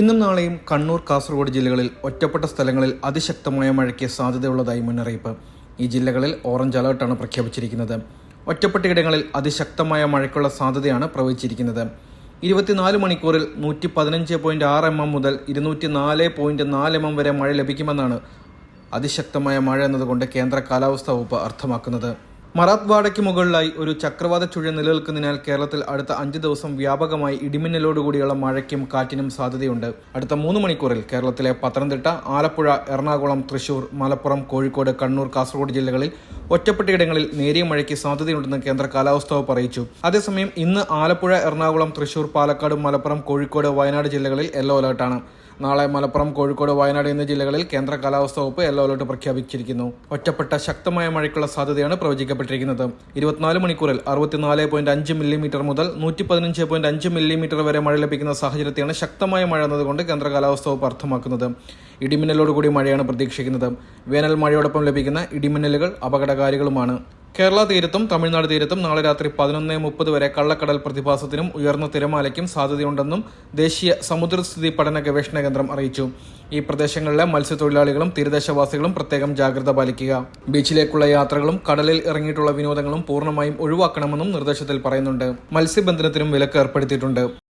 ഇന്നും നാളെയും കണ്ണൂർ കാസർഗോഡ് ജില്ലകളിൽ ഒറ്റപ്പെട്ട സ്ഥലങ്ങളിൽ അതിശക്തമായ മഴയ്ക്ക് സാധ്യതയുള്ളതായി മുന്നറിയിപ്പ്. ഈ ജില്ലകളിൽ ഓറഞ്ച് അലേർട്ടാണ് പ്രഖ്യാപിച്ചിരിക്കുന്നത്. ഒറ്റപ്പെട്ടയിടങ്ങളിൽ അതിശക്തമായ മഴയ്ക്കുള്ള സാധ്യതയാണ് പ്രവചിച്ചിരിക്കുന്നത് ഇരുപത്തിനാല് മണിക്കൂറിൽ നൂറ്റി പതിനഞ്ച് പോയിന്റ് ആറ് എം എം മുതൽ ഇരുന്നൂറ്റി നാല് പോയിന്റ് നാല് എം എം വരെ മഴ ലഭിക്കുമെന്നാണ് അതിശക്തമായ മഴ എന്നതുകൊണ്ട് കേന്ദ്ര കാലാവസ്ഥാ വകുപ്പ് അർത്ഥമാക്കുന്നത്. മറാത്ത് വാഡയ്ക്ക് മുകളിലായി ഒരു ചക്രവാത ചുഴി നിലനിൽക്കുന്നതിനാൽ കേരളത്തിൽ അടുത്ത അഞ്ച് ദിവസം വ്യാപകമായി ഇടിമിന്നലോടുകൂടിയുള്ള മഴയ്ക്കും കാറ്റിനും സാധ്യതയുണ്ട്. അടുത്ത മൂന്ന് മണിക്കൂറിൽ കേരളത്തിലെ പത്തനംതിട്ട ആലപ്പുഴ എറണാകുളം തൃശൂർ മലപ്പുറം കോഴിക്കോട് കണ്ണൂർ കാസർഗോഡ് ജില്ലകളിൽ ഒറ്റപ്പെട്ടയിടങ്ങളിൽ നേരിയ മഴയ്ക്ക് സാധ്യതയുണ്ടെന്ന് കേന്ദ്ര കാലാവസ്ഥാ വകുപ്പ് അറിയിച്ചു. അതേസമയം ഇന്ന് ആലപ്പുഴ എറണാകുളം തൃശൂർ പാലക്കാട് മലപ്പുറം കോഴിക്കോട് വയനാട് ജില്ലകളിൽ യെല്ലോ അലർട്ടാണ് നാളെ മലപ്പുറം കോഴിക്കോട് വയനാട് എന്നീ ജില്ലകളിൽ കേന്ദ്ര കാലാവസ്ഥാ വകുപ്പ് യെല്ലോ അലർട്ട് പ്രഖ്യാപിച്ചിരിക്കുന്നു. ഒറ്റപ്പെട്ട ശക്തമായ മഴയ്ക്കുള്ള സാധ്യതയാണ് പ്രവചിക്കപ്പെട്ടിരിക്കുന്നത്. ഇരുപത്തിനാല് മണിക്കൂറിൽ അറുപത്തിനാല് പോയിന്റ് അഞ്ച് മില്ലിമീറ്റർ മുതൽ നൂറ്റി പതിനഞ്ച് പോയിന്റ് അഞ്ച് മില്ലിമീറ്റർ വരെ മഴ ലഭിക്കുന്ന സാഹചര്യത്തെയാണ് ശക്തമായ മഴ എന്നതുകൊണ്ട് കേന്ദ്ര കാലാവസ്ഥാ വകുപ്പ് അർത്ഥമാക്കുന്നത്. ഇടിമിന്നലോടുകൂടി മഴയാണ് പ്രതീക്ഷിക്കുന്നത്. വേനൽ മഴയോടൊപ്പം ലഭിക്കുന്ന ഇടിമിന്നലുകൾ അപകടകാരികളുമാണ്. കേരള തീരത്തും തമിഴ്നാട് തീരത്തും നാളെ രാത്രി പതിനൊന്ന് മുപ്പത് വരെ കള്ളക്കടൽ പ്രതിഭാസത്തിനും ഉയർന്ന തിരമാലയ്ക്കും സാധ്യതയുണ്ടെന്നും ദേശീയ സമുദ്രസ്ഥിതി പഠന ഗവേഷണ കേന്ദ്രം അറിയിച്ചു. ഈ പ്രദേശങ്ങളിലെ മത്സ്യത്തൊഴിലാളികളും തീരദേശവാസികളും പ്രത്യേകം ജാഗ്രത പാലിക്കുക. ബീച്ചിലേക്കുള്ള യാത്രകളും കടലിൽ ഇറങ്ങിയിട്ടുള്ള വിനോദങ്ങളും പൂർണമായും ഒഴിവാക്കണമെന്നും നിർദ്ദേശത്തിൽ പറയുന്നുണ്ട്. മത്സ്യബന്ധനത്തിനും വിലക്ക് ഏർപ്പെടുത്തിയിട്ടുണ്ട്.